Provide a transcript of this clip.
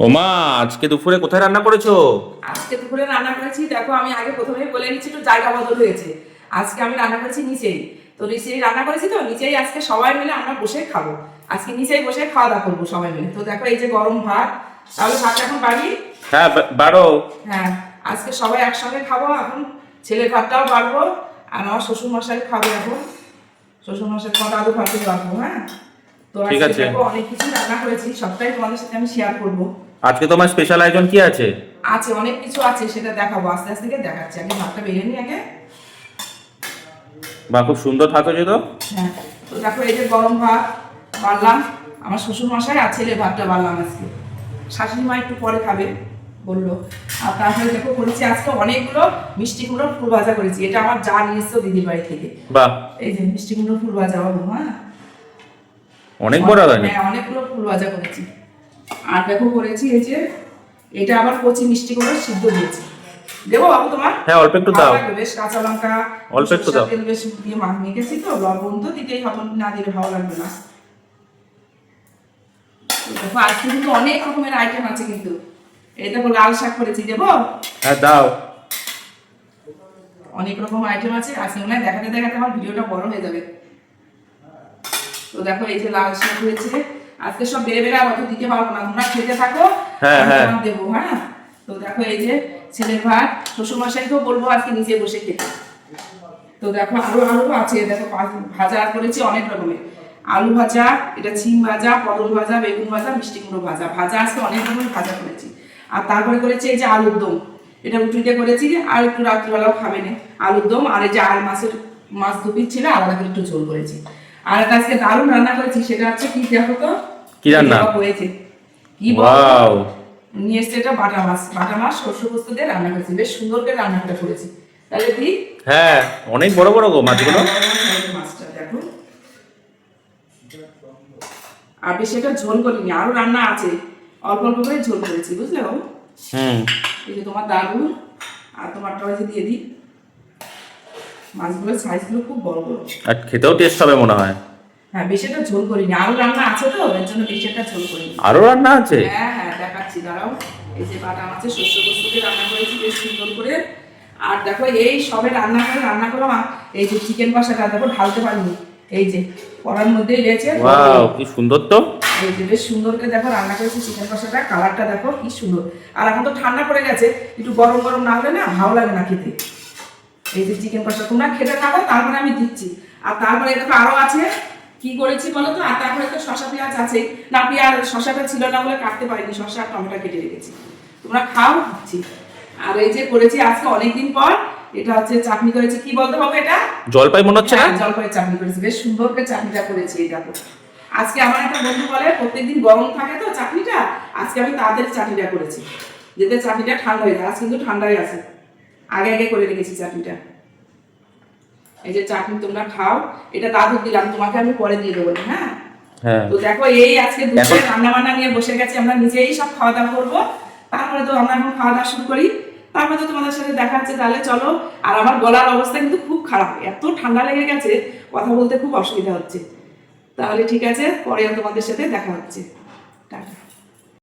ও মা আজকে দুপুরে কোথায় রান্না করেছ? আজকে দুপুরে রান্না করেছি দেখো আমি আগে প্রথমে বলে নিচ্ছি একটু জায়গা বদল হয়েছে। আজকে আমি রান্না করেছি নিচেই। তো নিচেই রান্না করেছি তো নিচেই আজকে সবাই মিলে আমরা বসে খাব। আজকে নিচেই বসে খাওয়া দাওয়া করব সবাই মিলে। তো দেখো এই যে গরম ভাত তাহলে ভাতটা এখন বাড়ি? হ্যাঁ বা- বারো হ্যাঁ আজকে সবাই একসঙ্গে খাব এখন ছেলের ভাতটাও বাড়বো আর আমার শ্বশুর মশাই খাব এখন। শ্বশুর মশাই কটা আলু ভাতে বাড়বো হ্যাঁ? তো আজকে অনেক কিছু রান্না করেছি সবটাই তোমাদের সাথে আমি শেয়ার করব। আজকে তোমার স্পেশাল আয়োজন কি আছে? আছে অনেক কিছু আছে সেটা দেখাবো আস্তে আস্তে করে দেখাচ্ছি। আগে ভাতটা বেরিয়ে নি আগে। বা খুব সুন্দর থাকো যে তো। হ্যাঁ তো দেখো এই যে গরম ভাত বাড়লাম আমার শ্বশুর মশাই আর ছেলে ভাতটা বাড়লাম আজকে। শাশুড়ি মা একটু পরে খাবে বলল। আর তারপরে দেখো করেছি আজকে অনেকগুলো মিষ্টি কুমড়োর ফুল ভাজা করেছি এটা আমার যা নিয়ে এসছো দিদির বাড়ি থেকে। বাহ। এই যে মিষ্টি কুমড়োর ফুল ভাজা বাবু হ্যাঁ অনেক বড় হ্যাঁ অনেকগুলো ফুল ভাজা করেছি। আর দেখো করেছি এই যে এটা আবার কচি মিষ্টি কুমড়ো সিদ্ধ দিয়েছি। দেবো বাবু তোমার? হ্যাঁ অল্প একটু দাও। বেশ কাঁচা লঙ্কা অল্প একটু দাও। তেল বেশ দিয়ে মাখ মেখেছি তো লবণ তো দিতেই হবে না দিলে ভালো লাগবে না। দেখো আজকে কিন্তু অনেক রকমের আইটেম আছে কিন্তু। এই দেখো লাল শাক করেছি দেবো? হ্যাঁ দাও। অনেক রকম আইটেম আছে আজকে মনে হয় দেখাতে দেখাতে আমার ভিডিওটা বড় হয়ে যাবে। তো দেখো এই যে লাল শাক হয়েছে আজকে সব বেড়ে বেড়ে আর অত দিতে পারব না তোমরা খেতে থাকো হ্যাঁ, হ্যাঁ। দেবো হ্যাঁ? তো দেখো এই যে ছেলের ভাত শ্বশুর মশাইকেও বলব আজকে নিচে বসে খেতে। তো দেখো আরও আলু আছে দেখো ভাজা করেছি অনেক রকমের। আলু ভাজা এটা ছিম ভাজা পটল ভাজা বেগুন ভাজা মিষ্টি কুমড়ো ভাজা। ভাজা আজকে অনেক রকমের ভাজা করেছি। আর তারপরে করেছি এই যে আলুর দম। এটা রুটিতে করেছি আর একটু রাত্রিবেলাও খাবে না। আলুর দম আর এই যে আর মাছের মাছ দু পিস ছিল আলাদা করে একটু ঝোল করেছি। আর আজকে দারুণ রান্না করেছি সেটা হচ্ছে কি দেখো তো? কি রান্না? হয়েছে কি? ওয়াও। নিয়ে এসছে এটা বাটা মাছ। বাটা মাছ শস্য বস্তু দিয়ে রান্না করেছি। বেশ সুন্দর করে রান্নাটা করেছি। তাহলে দি হ্যাঁ অনেক বড় বড় গো মাছগুলো। মাছটা দেখো। আর বেশি একটা ঝোল করিনি আরও রান্না আছে। অল্প অল্প করে ঝোল করেছি বুঝলে বাবু? হুম। এই যে তোমার দারু আর তোমারটা ওই দিয়ে দিই। মাছগুলোর সাইজগুলো খুব বড় বড়। আর খেতেও টেস্ট হবে মনে হয়। হ্যাঁ বেশি একটা ঝোল করিনি। আরও রান্না আছে তো এর জন্য বেশি একটা ঝোল করিনি। আরও রান্না আছে? হ্যাঁ হ্যাঁ দেখাচ্ছি দাঁড়াও। এই যে বাটা মাছের শস্য বস্তুকে রান্না করেছি বেশ সুন্দর করে। আর দেখো এই সবে রান্না করে রান্না করলাম এই যে চিকেন কষাটা দেখো ঢালতে পারিনি। এই যে কড়ার মধ্যেই রয়েছে ওয়াও কি সুন্দর তো। এই যে বেশ সুন্দর করে দেখো রান্না করেছি চিকেন কষাটা। কালারটা দেখো কি সুন্দর। আর এখন তো ঠান্ডা পড়ে গেছে একটু গরম গরম না হলে না ভালো লাগে না খেতে। এই যে চিকেন কষা তোমরা খেতে থাকো তারপরে আমি দিচ্ছি। আর তারপরে দেখো আরও আছে। কি করেছি বলো তো? আর তারপরে তো শশা পেঁয়াজ আছে। না পেঁয়াজ শশাটা ছিল না বলে কাটতে পারিনি শশা আর টমেটো কেটে রেখেছি। তোমরা খাও দিচ্ছি। আর এই যে করেছি আজকে অনেকদিন পর এটা হচ্ছে চাটনি করেছি। কি বলতে হবে এটা? জলপাই মনে হচ্ছে না? হ্যাঁ, জলপাইয়ের চাটনি করেছি। বেশ সুন্দর করে চাটনিটা করেছি এটা আজকে আমার একটা বন্ধু বলে প্রত্যেকদিন গরম থাকে তো চাটনিটা? আজকে আমি তাদের চাটনিটা করেছি। যেতে চাটনিটা ঠান্ডা হয়ে যায় আজ কিন্তু ঠান্ডাই আছে। আগে আগে করে রেখেছি চাটনিটা। এই যে চাটনি তোমরা খাও এটা দাদুর দিলাম তোমাকে আমি পরে দিয়ে দেবো হ্যাঁ? হ্যাঁ। তো দেখো এই আজকে দুপুরে রান্না বান্না নিয়ে বসে গেছি আমরা নিজেই সব খাওয়া দাওয়া করব। তারপরে তো আমরা এখন খাওয়া দাওয়া শুরু করি। তারপরে তো তোমাদের সাথে দেখা হচ্ছে তাহলে চলো। আর আমার গলার অবস্থা কিন্তু খুব খারাপ এত ঠান্ডা লেগে গেছে কথা বলতে খুব অসুবিধা হচ্ছে। তাহলে ঠিক আছে পরে তোমাদের সাথে দেখা হচ্ছে। টাটা।